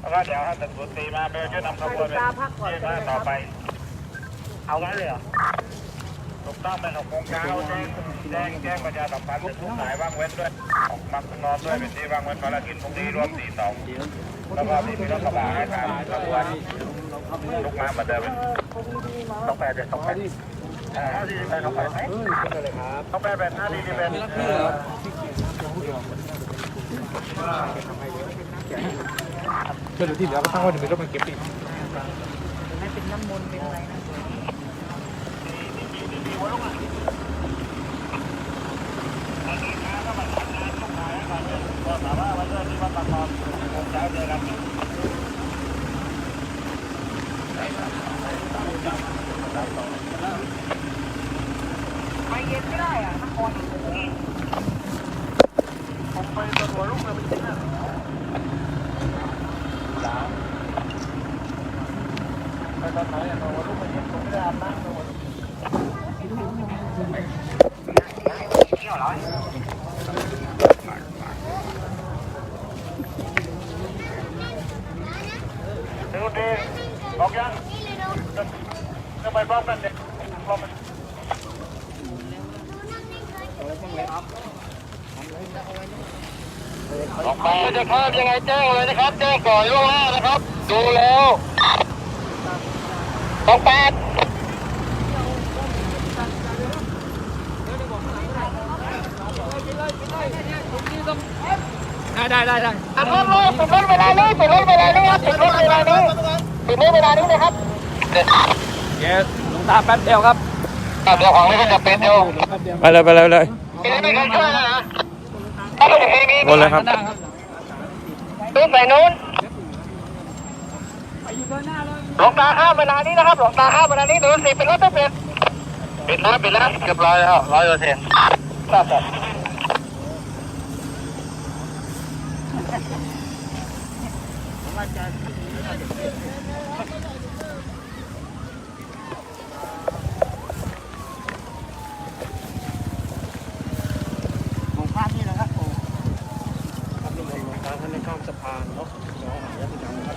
แล้วก็เดี๋ยวถ้าตำรวจตีมาเบลจะนำขบวนไปที่มาต่อไป เอางั้นเลยเหรอถูกต้องเป็นหกโมงเช้าแจ้งแจ้งแจ้งประชาสัมพันธ์ทุกสายว่างเว้นด้วยออกมาข้างนอกด้วยเป็นที่ว่างเว้นภารกิจพรุ่งนี้รวมสี่สองแล้วก็มีรถกระบะให้ทางขบวนลุกมาเหมือนเดิมต้องแปดเจ็ดต้องแปดอ่าห้าสี่แปดต้องแปดไหมต้องแปดแปดห้าสี่สิบ เอ็ดเพื่อที่เหลือก็ตั้งว้เดี๋ยวมีรถมาเก็บอีกให้เป็นน้ำมนต์เป็นอะไรนะไปเย็นไม่ได้อะนครผมไปตำรวลูกเลยไปกินนะไปตอนไหนอะตำรวจลูกไปกินผมไม่ไดูดีออกยังจะไปพร้อมกันเด็กพร้อมกันออกไปจะภาพยังไงแจ้งเลยนะครับ แจ้งก่อนล่วงหน้านะครับ ดูแล้ว สองแปดได้ได้ได้ได้ติดรถเลยติดรถเวลานี้ติดรถเวลานี้ครับติดรถเวลานี้ติดรถเวลานี้นะครับเดี๋ยวหลวงตาแป๊บเดียวครับเดี๋ยวของนี้ก็จะเป็นเดียวไปเลยไปเลยไปเลยมีไม่เคยช่วยนะถ้าไม่มีมีวนเลยครับตู้ใส่นู้น หลวงตาข้ามเวลานี้นะครับหลวงตาข้ามเวลานี้ดูสิเป็นรถไม่เป็นปิดแล้วปิดแล้วเกือบร้อยแล้วร้อยเปอร์เซ็นต์ครับของภาพนี่นะครับโอ้ ท่านได้ข้ามสะพานเนาะน้องหายาติธรรมครับ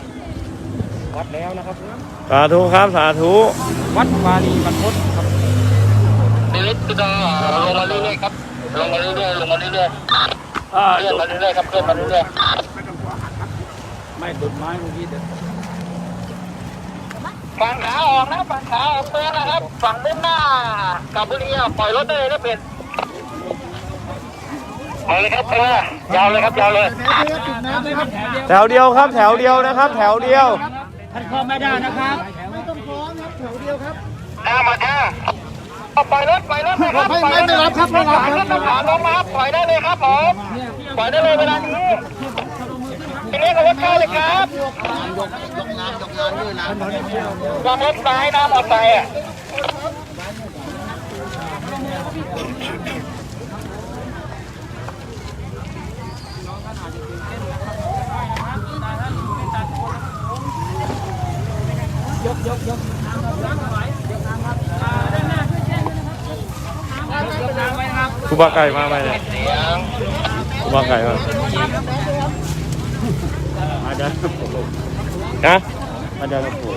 วัด แล้วนะครับสาธุครับสาธุ วัดวารีบรรพตครับมีรถก็จะลงมาเรื่อยๆครับลงมาเรื่อยๆลงมาเรื่อยๆเคลื่อนมาเรื่อยๆครับเคลื่อนมาเรื่อยไม่ต้นไม้เมื่อกี้เด็ดๆฝั่งขาออกนะฝั่งขาออกเตือนนะครับฝั่งมุ่งหน้ากับบุรีอะปล่อยรถได้เลยนะเป็นเอาเลยครับเออยาวเลยครับยาวเลย แถวเดียวครับ แถวเดียวนะครับ แถวเดียว ท่านคอไม่ได้นะครับหน้ามาจ้าเอาปล่อยรถปล่อยรถเลยครับไม่ไม่รับครับไม่รับครับต้องขาลงมาครับปล่อยได้เลยครับผมปล่อยได้เลยเวลานี้ทีนี้ก็รถเข้าเลยครับยกงานยกงานด้วยนะวางรถซ้ายนะมอเตอ ร์ไซค์อะครูบาไก่มาไหมเนี่ยเสียงครูบาไก่มามาเดินนะมาเดินผู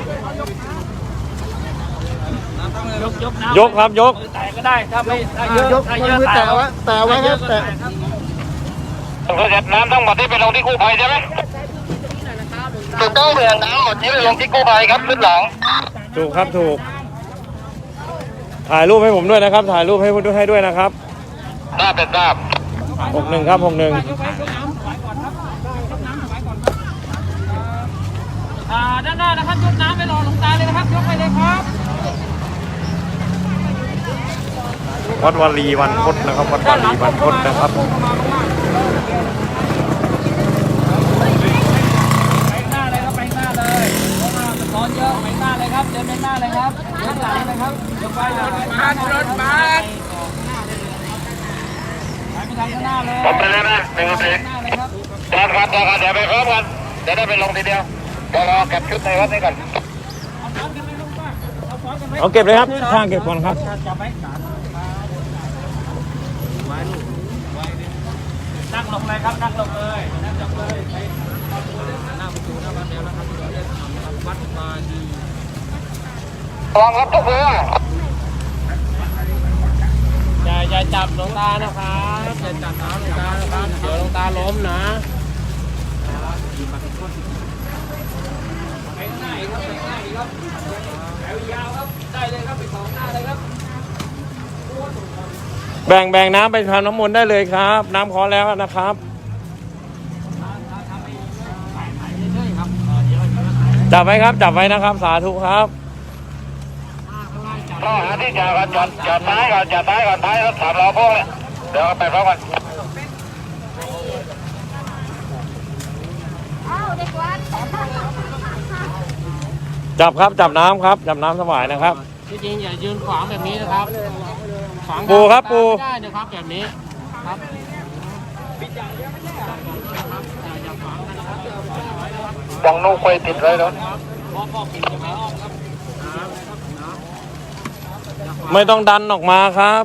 ยกยกน้ยกครับยกำแต่ก็ได้ถ้าไม่ถ้าเยอะถ้าเยอะแต่ไว้แต่ไว้ครับแต่ต้องเสร็จน้ำทั้งหมดที่ไปลงที่กู้ภัยใช่ไหม ถูกต้องเรือน้ำหมดที่ไปลงที่กู้ภัยครับขึ้นหลัง ถูกครับถูก ถ่ายรูปให้ผมด้วยนะครับ ถ่ายรูปให้ให้ด้วยนะครับทราบเป็นทราบหกหนึ่งครับหกหนึ่งอ่าด้านหน้านะครับยกน้ำไปรอหลวงตาเลยนะครับยกไปเลยครับ วัดวารีวันพดนะครับ วัดวารีวันพดนะครับ ไปหน้าเลยครับไปหน้าเลยเพราะว่ามันร้อนเยอะไปหน้าเลยครับเดินไปหน้าเลยครับเดินหลังเลยครับยกไปเลยมารถมาไปไปทางข้างหน้าเลยผมไปเลยนะหนึ่งนาทีหน้าเลยครับจอดครับจอดครับเดี๋ยวไปพร้อมกันเดี๋ยวได้ไปลงทีเดียวเดี๋ยวรอเก็บชุดในวัดนี้ก่อนเอาเก็บเลยครับช่างเก็บก่อนครับจับไว้นั่งลงเลยครับนั่งลงเลยนั่งจับเลยไปหน้าประตูหน้าบ้านเดียววัดมาดี ระวังรับทุกเรืออย่าอย่าจับหลวงตานะครับอย่าจับน้ำหลวงตานะครับเดี๋ยวหลวงตาล้มนะไปข้างหน้าอีกครับไปข้างหน้าอีกครับแถวยาวครับได้เลยครับไปสองหน้าเลยครับแบ่งแบ่งน้ำไปทำน้ำมนต์ได้เลยครับ น้ำขอแล้วนะครับจับไว้ครับ จับไว้นะครับ สาธุครับ ก็หาที่จอดก่อนจอดจอดท้ายก่อนจอดท้ายก่อนท้ายรถสามล้อพวกเนี่ยเดี๋ยวไปพร้อมกันอ้าวเด็กวัดจับครับจับน้ำครับจับน้ำสวายนะครับ ที่จริงอย่ายืนขวางแบบนี้นะครับขวางปูครับปู ไม่ได้นะครับแบบนี้ครับอย่าขวางนะครับบังนูไฟติดเลยเนาะเพราะพ่อปิดจะไม่ออกครับ ไม่ต้องดันออกมาครับ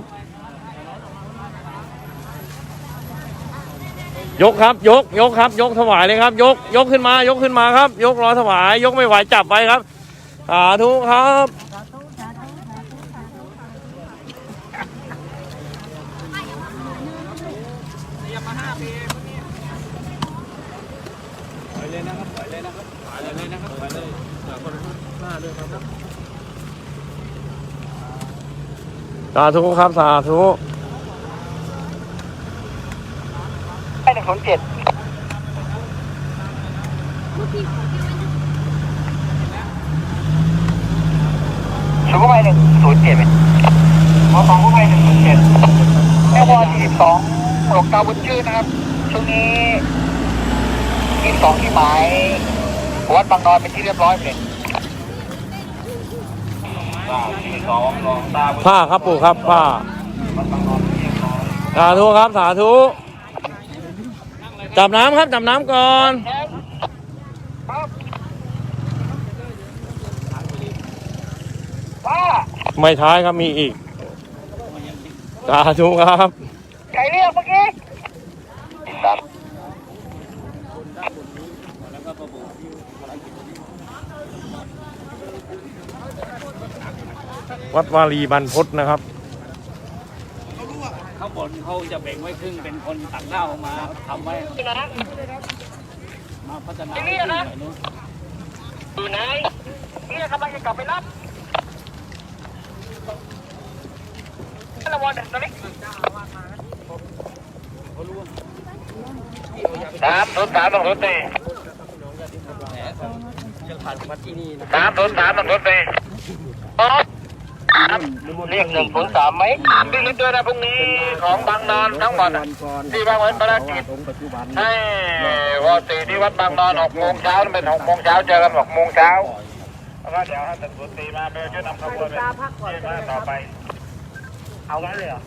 ยกครับ ยก ยกครับ ยกถวายเลยครับ ยก ยกขึ้นมา ยกขึ้นมาครับ ยกรอถวาย ยกไม่ไหวจับไว้ครับสาธุครับ ไปเลยนะครับไปเลยนะครับไปเลยนะครับไปเลยคนหน้าด้วยครับ สาธุครับสาธุไอ้หนึ่งศูนย์เจ็ดชูกู้ภัยหนึ่งศูนย์เจ็ดหมอสองกู้ภัยหนึ่งศูนย์เจ็ดแม่วอสี่สิบสองหลวงตาบุญชื่นนะครับ ช่วงนี้ยี่สิบสองที่หมายวัดบางนอนเป็นที่เรียบร้อยเลยสองหลวงตาบุญ ผ้าครับปู่ครับผ้าวัดบางนอนเป็นที่เรียบร้อยสาธุครับสาธุจับน้ำครับจับน้ำก่อนป้าไม่ท้ายครับมีอีกสาธุครับใครเรียกเมื่อกี้ครับ วัดวารีบรรพตนะครับ ข้างบนเขาจะแบ่งไว้ครึ่งเป็นคนต่างด้าวมาทำไว้มาพัฒนาที่นี่นะอยู่ไหนนี่กำลังจะกลับไปรับระวังเด็กตัวนี้สามศูนย์สามต้องรถตีจะผ่านวัดที่นี่นะสามศูนย์สามต้องรถตี เรียกหนึ่งศูนย์สามไหมพี่ลิศด้วยนะพรุ่งนี้ของบางนอนทั้งหมดอะที่บางวันภารกิจให้วอตีที่วัดบางนอนหกโมงเช้าเป็นหกโมงเช้าเจอกันหกโมงเช้าแล้วก็เดี๋ยวให้ตำรวจตีมาเบลช่วยนำขบวนไปที่มาต่อไป เอางั้นเลยเหรอ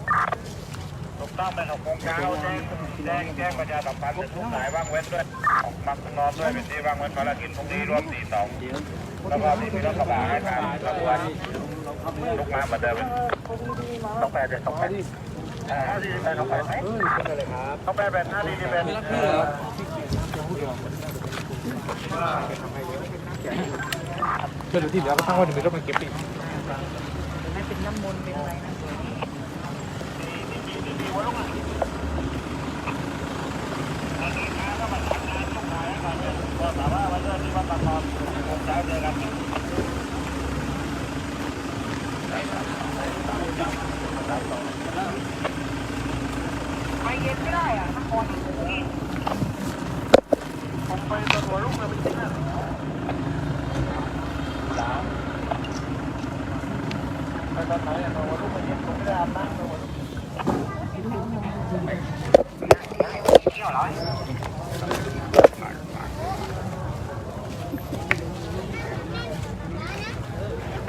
ถูกต้องเป็นหกโมงเช้าแจ้งแจ้งแจ้งประชาสัมพันธ์ทุกสายว่างเว้นด้วยออกมางนอกด้วยเป็นที่ว่างเว้นภารกิจพรุ่งนี้รวมสี่สอง แล้วก็มีรถกระบะให้ทางขบวนลุกมาเหมือนเดิมต้องแปดเจ็ดต้องแปดห้าสี่แปดต้องแปดไหมต้องแปดแปดห้าสี่สิบแปดเพื่อนที่เหลือก็ตั้งไว้ในรถมันเก็บปีไรนะ ปเย็นไม่ได้อะนคร ผมไปตำรวจลูกเลยไปกินนะไปตอนไหนอะตำรวจลูกไปกินผมไม่ได้อาบน้ำตำรวจลูก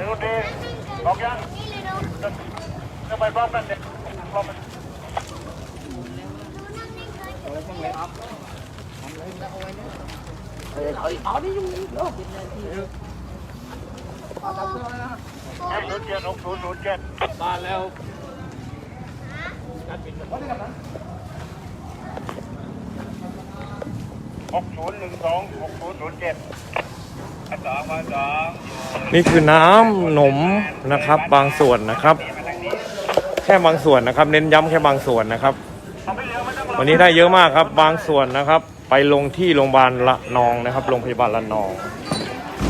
ดูดีออกยัง จะไปพร้อมกันเด็กพร้อมกันเจ็ดศูนย์เจ็ดหกศูนย์ศูนย์เจ็ดบ้านแล้วหกศูนย์หนึ่งสองหกศูนย์ศูนย์เจ็ดนี่คือน้ำหนมนะครับบางส่วนนะครับ แค่บางส่วนนะครับ เน้นย้ำแค่บางส่วนนะครับ วันนี้ได้เยอะมากครับ บางส่วนนะครับ ไปลงที่โรงพยาบาลละนองนะครับ โรงพยาบาลละนอง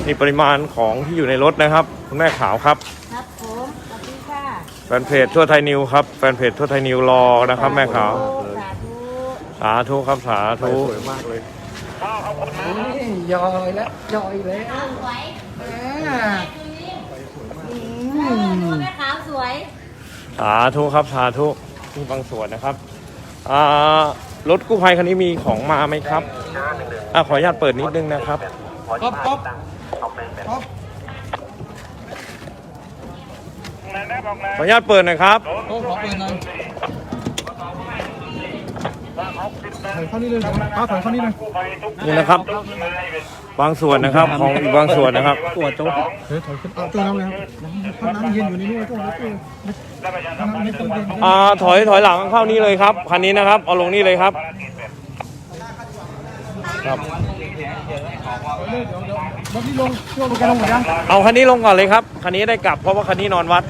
นี่ปริมาณของที่อยู่ในรถนะครับ คุณแม่ขาวครับครับผมสวัสดีค่ะแฟนเพจทั่วไทยนิวครับแฟนเพจทั่วไทยนิวรอนะครับ แม่ขาวสาธุสาธุครับสาธุสวยมากเลยยอยแล้วยอยแล้วสวยอ่าแม่ขาวสวย สาธุครับสาธุนี่บางส่วนนะครับอ่ารถกู้ภัยคันนี้มีของมาไหมครับอ่าขออนุญาตเปิดนิดนึงนะครับป๊อปป๊อปป๊อปนะนะบอกนะขออนุญาตเปิดหน่อยครับโอ้ขอเปิดหน่อย ถอยเข้านี่เลยป้าถอยเข้านี่เลยนี่นะครับ บางส่วนนะครับของอีกบางส่วนนะครับตัวโจ๊กเฮ้ยถอยขึ้นเอาโจ๊กน้ำเลยครับน้ำน้ำเย็นอยู่ในนี้โจ๊กโจ๊กน้ำไม่เปิดเย็นอ่าถอยถอยหลังเข้านี่เลยครับคันนี้นะครับ เอาลงนี่เลยครับครับเดี๋ยวเดี๋ยวรถนี่ลงช่วงแกลงหมดยังเอาคันนี้ลงก่อนเลยครับคันนี้ได้กลับเพราะว่าคันนี้นอนวัด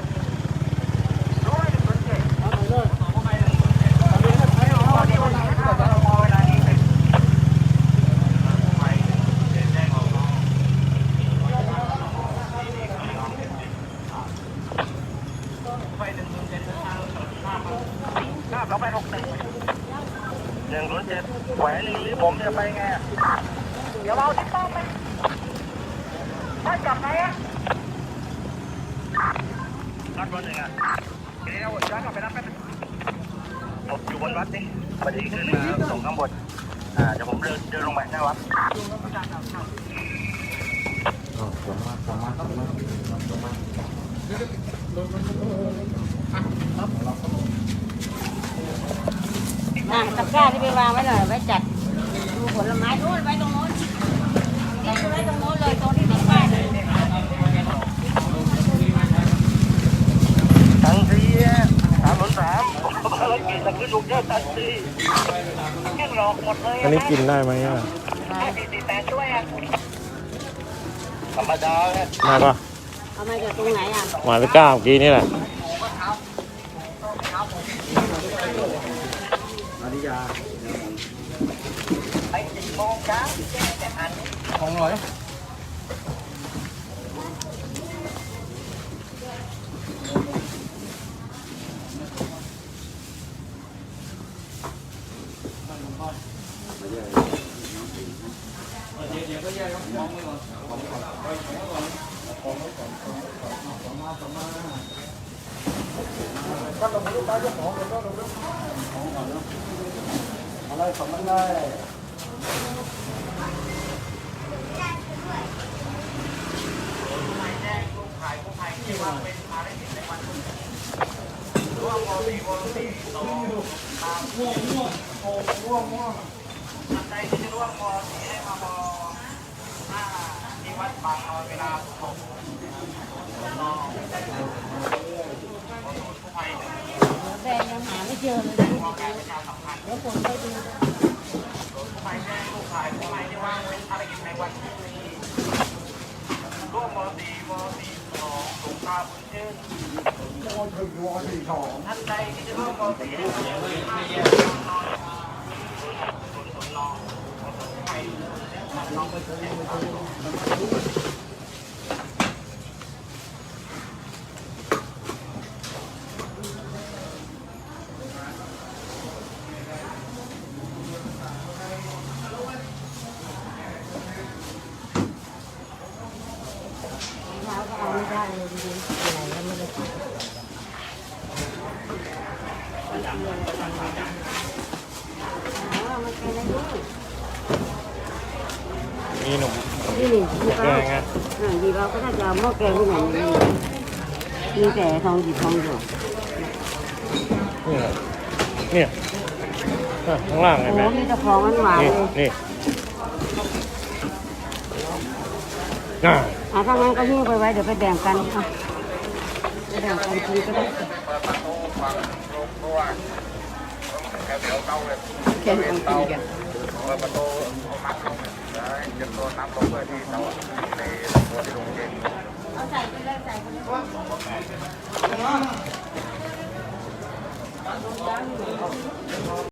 หนึ่งศูนย์เจ็ดแหวนหรือผมจะไปไง เดี๋ยวเอาที่ป้อมไปถ้ากลับไหนอะ นัดรถหนึ่งอะ เดี๋ยวย้อนกลับไปนับแป๊บนึงผมอยู่บนวัดนี่พอดีขึ้นมาส่งข้างบนอ่าเดี๋ยวผมเดินเดินลงไปหน้าวัดอะตะกร้าที่ไปวางไว้หน่อยไว้จัดดูผลไม้นู่นไว้ตรงโน้นนี่ไว้ตรงโน้นเลยตรงที่ติดป้ายเลย ทั้งทีสามศูนย์สามภารกิจจะขึ้น ลูกเยอะทันทียังหลอกหมดเลยอันนี้กินได้ไหมอะสี่สี่แปดช่วยอะธรรมดาเนี่ยได้ปะเอามาจากตรงไหนอะหมายเลขเก้าเมื่อกี้นี่แหละไอ้สิบโมงเช้าแต่อันของหน่อย ใจที่จะร่วมมอสีให้มามอนี่วัดบางนอนเวลาตกแดงยังหาไม่เจอเลยนะเดี๋ยวผมไปดูผู้ภัยแจ้งลูกขายผู้ภัยที่ว่าเว้นภารกิจในวันพรุ่งนี้ร่วมมอสีมอสีส องสงครามบุญชื่นท่านใดที่จะร่วมมอสีให้มาเปิดห้าแยกบานอนศูนย์ศูนย์นอนผู้ภัยน้องไปแจ้งความ เช้าก็เอา ไม่ได้เลยไหนแล้วมันจะกินี่หนุ่มนี่นี่ที่แกเขางไงอ่าดีเราก็น่าจะเอาหม้อแกงที่ไหนนี่มีแต่ทองหยิบทองหยดนี่แหละเนี่ยอะข้างล่างเห็นไหมโอ้มีแต่ของมันหวานนี่เลยนี่ อ่าอ่าถ้างั้นก็หิ้วไปไว้เดี๋ยวไปแบ่งกันค่ะแบ่งกันทีก็ได้แข่งกันกินกัน